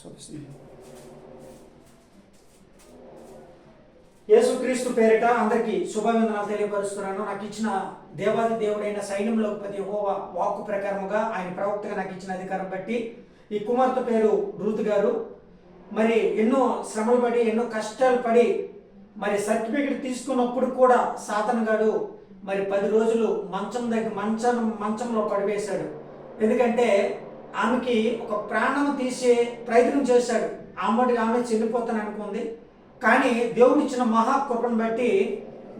చూపిస్తుంది యేసుక్రీస్తు పేరిట అందరికీ శుభవందనాలు తెలియపరుస్తున్నాను. నాకు ఇచ్చిన దేవాది దేవుడైన సైన్యంలోకి హోవా వాక్కు ప్రకారముగా ఆయన ప్రవక్తగా నాకు ఇచ్చిన అధికారం బట్టి ఈ కుమార్తె పేరు రూత్ గారు. మరి ఎన్నో శ్రమలు పడి ఎన్నో కష్టాలు పడి మరి సర్టిఫికెట్ తీసుకున్నప్పుడు కూడా సాతన్ గారు మరి పది రోజులు మంచం దగ్గర మంచం మంచంలో పడివేశాడు. ఎందుకంటే ఆమెకి ఒక ప్రాణం తీసే ప్రయత్నం చేశాడు. ఆమెటికి ఆమె చెల్లిపోతాను అనుకుంది. కానీ దేవుడు ఇచ్చిన మహాకృపను బట్టి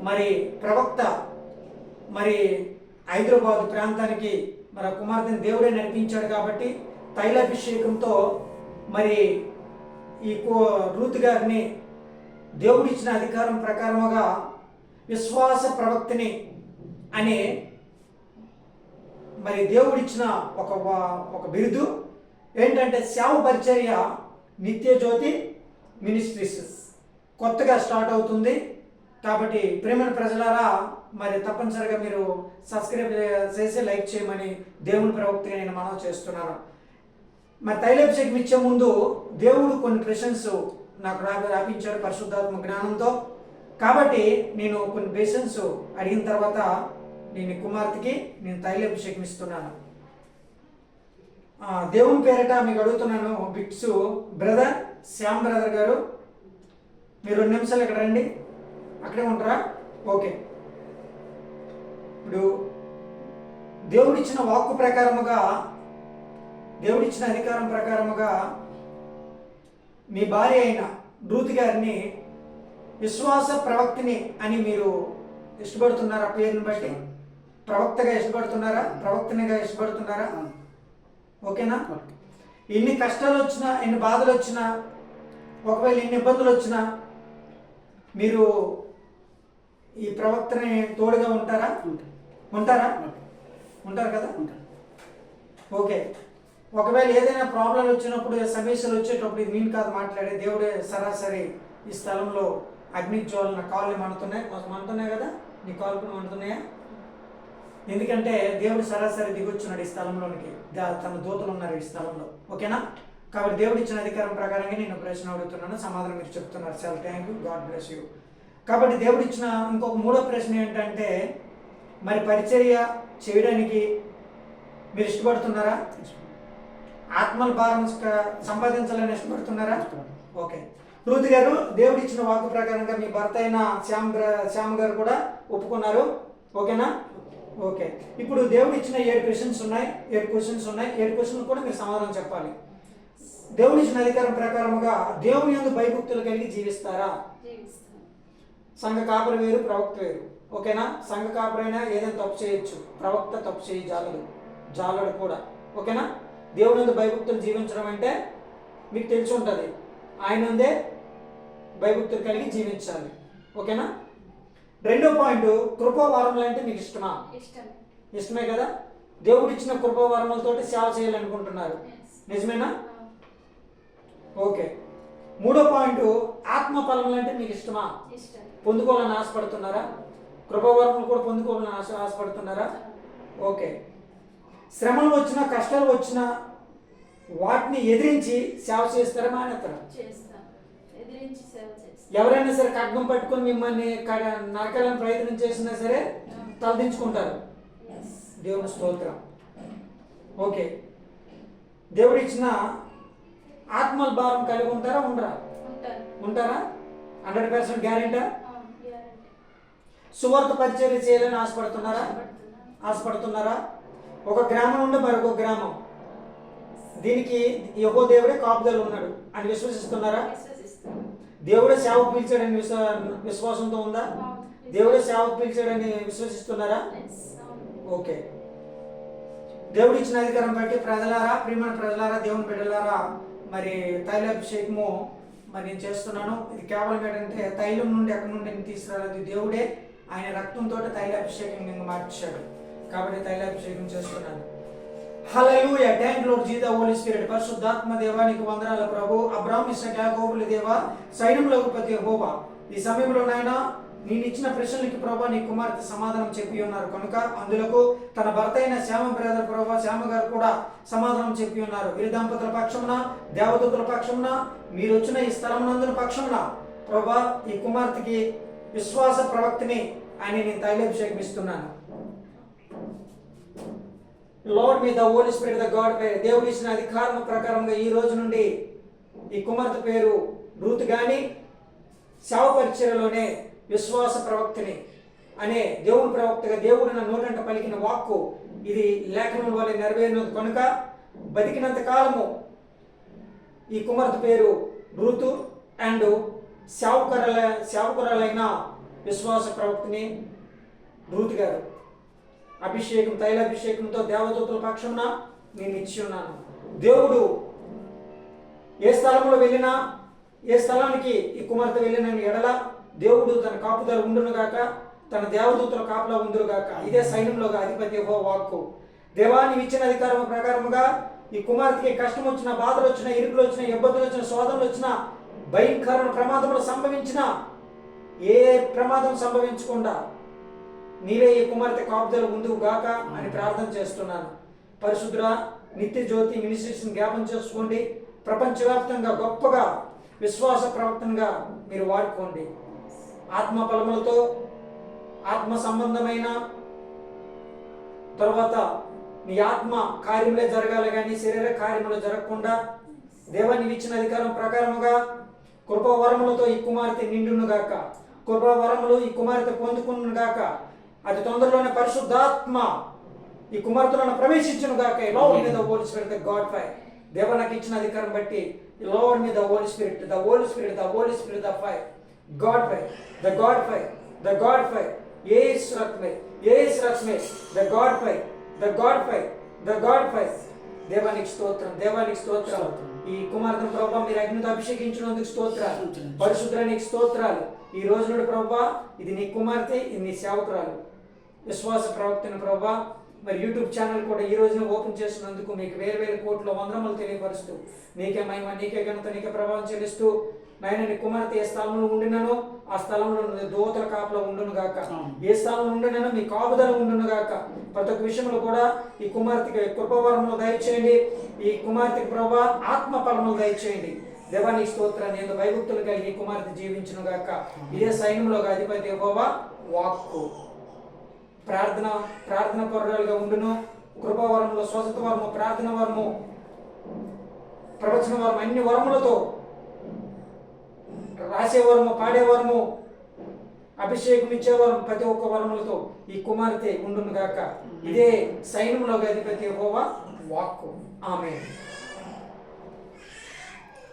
మరి ప్రవక్త మరి హైదరాబాద్ ప్రాంతానికి మరి కుమార్తెని దేవుడే నడిపించాడు కాబట్టి తైలాభిషేకంతో మరి ఈ కో- రూత్ గారిని దేవుడిచ్చిన అధికారం ప్రకారముగా విశ్వాస ప్రవక్తిని అనే మరి దేవుడిచ్చిన ఒక ఒక బిరుదు ఏంటంటే సేవ పరిచర్య నిత్య జ్యోతి మినిస్ట్రీస్. కొత్తగా స్టార్ట్ అవుతుంది. కాబట్టి ప్రేమైన ప్రజలారా మరి తప్పనిసరిగా మీరు సబ్స్క్రైబ్ చేసి లైక్ చేయమని దేవుని ప్రవక్తిగా నేను మనవి చేస్తున్నాను. మరి తైలాభిషేకం ఇచ్చే ముందు దేవుడు కొన్ని ప్రశ్నస్ నాకు రాపించాడు పరిశుద్ధాత్మ జ్ఞానంతో. కాబట్టి నేను కొన్ని క్వశ్చన్స్ అడిగిన తర్వాత నేను కుమార్తెకి నేను తైలాభిషేకం ఇస్తున్నాను దేవుని పేరిట మీకు అడుగుతున్నాను బిట్స్ బ్రదర్ శ్యామ్ బ్రదర్ గారు. మీరు రెండు నిమిషాలు ఇక్కడ రండి. అక్కడే ఉంటారా? ఓకే. ఇప్పుడు దేవుడిచ్చిన వాక్కు ప్రకారముగా దేవుడిచ్చిన అధికారం ప్రకారముగా మీ భార్య అయిన రూత్ గారిని విశ్వాస ప్రవక్తిని అని మీరు ఇష్టపడుతున్నారా? పేరుని బట్టి? ప్రవక్తగా ఇష్టపడుతున్నారా? ప్రవక్తనిగా ఇష్టపడుతున్నారా? ఓకేనా? ఎన్ని కష్టాలు వచ్చినా ఎన్ని బాధలు వచ్చినా ఒకవేళ ఎన్ని ఇబ్బందులు వచ్చినా మీరు ఈ ప్రవక్తని తోడుగా ఉంటారా? ఉంటారా? ఉంటారు కదా? ఓకే. ఒకవేళ ఏదైనా ప్రాబ్లం వచ్చినప్పుడు సమస్యలు వచ్చేటప్పుడు ఇది నేను కాదు మాట్లాడే దేవుడే సరాసరి ఈ స్థలంలో అగ్ని జ్వాలన కాళ్ళు మనతున్నాయి. కొంచెం కదా? నీ కాళ్ళు కూడా మండుతున్నాయా ఎందుకంటే దేవుడు సరాసరి దిగొచ్చున్నాడు ఈ స్థలంలోనికి. తన దూతలు ఉన్నారు ఈ స్థలంలో. ఓకేనా? కాబట్టి దేవుడు ఇచ్చిన అధికారం ప్రకారంగా నేను ప్రశ్న అడుగుతున్నాను సమాధానం మీరు చెప్తున్నారు. చాలా thank you God bless you. కాబట్టి దేవుడు ఇచ్చిన ఇంకొక మూడో ప్రశ్న ఏంటంటే మరి పరిచర్య చేయడానికి మీరు ఇష్టపడుతున్నారా? ఆత్మల భారం సంపాదించాలని ఇష్టపడుతున్నారా? ఓకే. రూత్ గారు దేవుడు ఇచ్చిన వాక్కు ప్రకారంగా మీ భర్త అయిన శ్యామ్ శ్యామ్ గారు కూడా ఒప్పుకున్నారు. ఓకేనా? ఓకే. ఇప్పుడు దేవుడు ఇచ్చిన ఏడు క్వశ్చన్స్ ఉన్నాయి ఏడు క్వశ్చన్స్ ఉన్నాయి ఏడు క్వశ్చన్ కూడా మీరు సమాధానం చెప్పాలి. దేవుడు ఇచ్చిన అధికారం ప్రకారముగా దేవుని యందు భయభక్తులు కలిగి జీవిస్తారా? సంఘ కాపరి వేరు ప్రవక్త వేరు. ఓకేనా? సంఘ కాపరైనా ఏదైనా తప్పు చేయొచ్చు. ప్రవక్త తప్పు చేయి జాలడు. జాలడు కూడా. ఓకేనా? దేవుని యందు భయభక్తులు జీవించడం అంటే మీకు తెలిసి ఉంటుంది. ఆయన ఉందే భయభక్తులు కలిగి జీవించాలి. ఓకేనా? రెండో పాయింట్ కృపావారములు అంటే మీకు ఇష్టమా? ఇష్టం ఇష్టమే కదా? దేవుడు ఇచ్చిన కృపావరములతోటి సేవ చేయాలనుకుంటున్నారు. నిజమేనా? ఓకే. మూడో పాయింట్ ఆత్మ ఫలములు అంటే మీకు ఇష్టమా? ఇష్టం పొందుకోవాలని ఆశపడుతున్నారా? కృపవరములు కూడా పొందుకోవాలని ఆశ ఆశపడుతున్నారా? ఓకే. శ్రమలు వచ్చినా కష్టాలు వచ్చినా వాటిని ఎదిరించి సేవ చేస్తారా మానేస్తారా? ఎవరైనా సరే ఖడ్గం పట్టుకొని మిమ్మల్ని నరకాలని ప్రయత్నం చేసినా సరే తలదించుకుంటారు. దేవుని స్తోత్రం. ఓకే. దేవుడు ఇచ్చిన ఆత్మల భారం కలిగి ఉంటారా ఉండరా? ఉంటారా. హండ్రెడ్ పర్సెంట్ గ్యారెంటా? సువార్త పరిచర్య చేయాలని ఆశపడుతున్నారా. ఆశపడుతున్నారా? ఒక గ్రామం నుండి మరొక గ్రామం. దీనికి యహో దేవుడే కాపుదలు ఉన్నాడు. అని విశ్వసిస్తున్నారా? విశ్వసిస్తాను దేవుడే సేవకు పిలిచాడని విశ్వ విశ్వాసంతో ఉందా? దేవుడే సేవకు పిలిచాడని విశ్వసిస్తున్నారా? ఓకే. దేవుడు ఇచ్చిన అధికారం బట్టి ప్రజలారా ప్రియమైన ప్రజలారా దేవుని బిడ్డలారా మరి తైలాభిషేకము మరి నేను చేస్తున్నాను. ఇది కేవలం ఏంటంటే తైలం నుండి ఎక్కడి నుండి నేను తీసుకురాలేదు. దేవుడే ఆయన రక్తంతో తైలాభిషేకం నేను మార్చాడు. కాబట్టి తైలాభిషేకం చేస్తున్నాను. హల్లెలూయా. థ్యాంక్ లార్డ్ జీదా హోలీ స్పిరిట్ పరిశుద్ధాత్మ దేవా నీకు వందనాలు ప్రభు. అబ్రాహ్మ ఇసక యాకోబుల దేవ సైన్యములకు ప్రతి హోవా ఈ సమయంలో నాయన నేను ఇచ్చిన ప్రశ్నలకి ప్రభా నీ కుమార్తె సమాధానం చెప్పి ఉన్నారు. కనుక అందులకు తన భర్త అయిన శ్యామ బ్రదర్ ప్రభా శ్యామ గారు కూడా సమాధానం చెప్పి ఉన్నారు. వీరి దంపతుల పక్షమున దేవదూతుల పక్షమున మీరు వచ్చిన ఈ స్థలమునందుల పక్షమున ప్రభా ఈ కుమార్తెకి విశ్వాస ప్రవక్తిని ఆయన నేను తైలాభిషేకం ఇస్తున్నాను. లార్డ్ మీద ఓలీ స్పిరిట్ ద గాడ్ పేరు దేవుడు ఇచ్చిన అధికారం ప్రకారంగా ఈ రోజు నుండి ఈ కుమార్తె పేరు రూత్ గాని శవ పరిచయలోనే విశ్వాస ప్రవక్తిని అనే దేవుని ప్రవక్తగా దేవుడు నా నోటంట పలికిన వాక్కు ఇది లేఖనం వల్ల నెరవేరినది. కనుక బతికినంత కాలము ఈ కుమార్తె పేరు రూతు అండ్ శావకురాల శావకురాలైన విశ్వాస ప్రవక్తిని రూత్ గారు. అభిషేకం తైలాభిషేకంతో దేవదూతల పక్షమున నేను ఇచ్చి ఉన్నాను. దేవుడు ఏ స్థలంలో వెళ్ళినా ఏ స్థలానికి ఈ కుమార్తె వెళ్ళిన ఎడల దేవుడు తన కాపుదల ఉండునుగాక తన దేవదూతల కాపులా ఉండునుగాక ఇదే సైన్యంలోగా అధిపతి హో వాక్కు. దేవాన్ని ఇచ్చిన అధికారం ప్రకారముగా ఈ కుమార్తెకి కష్టం వచ్చిన బాధలు వచ్చిన ఇరుకులు వచ్చిన ఇబ్బందులు వచ్చిన శోధనలు వచ్చిన భయంకరమైన ప్రమాదములు సంభవించిన ఏ ప్రమాదం సంభవించకుండా నీవే ఈ కుమార్తె కాపుదల ముందుకు గాక అని ప్రార్థన చేస్తున్నాను. పరిశుద్ర నిత్య జ్యోతి మినిస్ట్రేషన్ జ్ఞాపం చేసుకోండి. ప్రపంచవ్యాప్తంగా గొప్పగా విశ్వాస ప్రవర్తనగా మీరు వాడుకోండి. ఆత్మ బలములతో ఆత్మ సంబంధమైన తర్వాత నీ ఆత్మ కార్యములే జరగాలి కానీ శరీర కార్యములు జరగకుండా దేవాన్ని ఇచ్చిన అధికారం ప్రకారముగా కృపవరములతో ఈ కుమార్తె నిండును గాక. కృపవరములు ఈ కుమార్తె పొందుకును గాక. అతి తొందరలోనే పరిశుద్ధాత్మ ఈ కుమార్తెలను ప్రవేశించును గాక. లోవర్ మీద హోలీ స్పిరిట్ గాడ్ ఫై దేవ నాకు ఇచ్చిన అధికారం బట్టి లోవర్ మీద holy spirit the holy spirit the holy spirit the fire God fire the God fire the God fire ఏస్ రక్మే ఏస్ రక్మే the God fire the God fire the God fire దేవానికి స్తోత్రం దేవానికి స్తోత్రం. ఈ కుమార్తెను ప్రభావ మీరు అగ్నితో అభిషేకించినందుకు స్తోత్రాలు. పరిశుద్ధానికి స్తోత్రాలు. ఈ రోజు నుండి ప్రభా ఇది నీ కుమార్తె ఇది నీ సేవకురాలు. విశ్వాస ప్రవక్తను ప్రభా మరి యూట్యూబ్ ఛానల్ కూడా ఈ రోజున ఓపెన్ చేసినందుకు మీకు వేరు వేరు కోట్ల వందరములు తెలియపరుస్తూ నీకే మహిమ నీకే ఘనత నీకే ప్రభావం చెల్లిస్తూ నాయన నీ కుమార్తె ఏ స్థలంలో ఉండినను ఆ స్థలంలో దూతల కాపులో ఉండును గాక. ఏ స్థలంలో ఉండినను మీ కాపుదల ఉండును గాక. ప్రతి ఒక్క విషయంలో కూడా ఈ కుమార్తెకి కృపవరములు దయచేయండి. ఈ కుమార్తెకి ప్రభా ఆత్మ ఫలములు దయచేయండి దేవానికి స్తోత్రాన్ని ఎందు భయభక్తులు కలిగి ఈ కుమార్తె జీవించును గాక. ఇదే సైన్యంలో అధిపతి యెహోవా వాక్కు. ప్రార్థన ప్రార్థన పరురాలుగా ఉండును. కృపావరములో స్వస్థత వరము ప్రార్థన వరము ప్రవచన వరము అన్ని వరములతో రాసే వరము పాడే వరము అభిషేకం ఇచ్చేవారు ప్రతి ఒక్క వరములతో ఈ కుమార్తె ఉండును గాక. ఇదే సైన్యంలో అధిపతి హోవా వాక్కు. ఆమె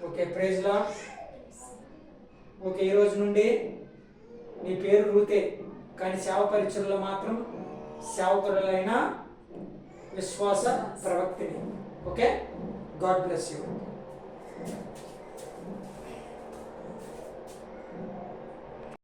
ఓకే ప్రైజ్లా ఓకే ఈ రోజు నుండి నీ పేరు రూతే. కానీ సేవ పరీక్షల్లో మాత్రం సేవకులైన విశ్వాస ప్రవక్తిని. ఓకే? God bless you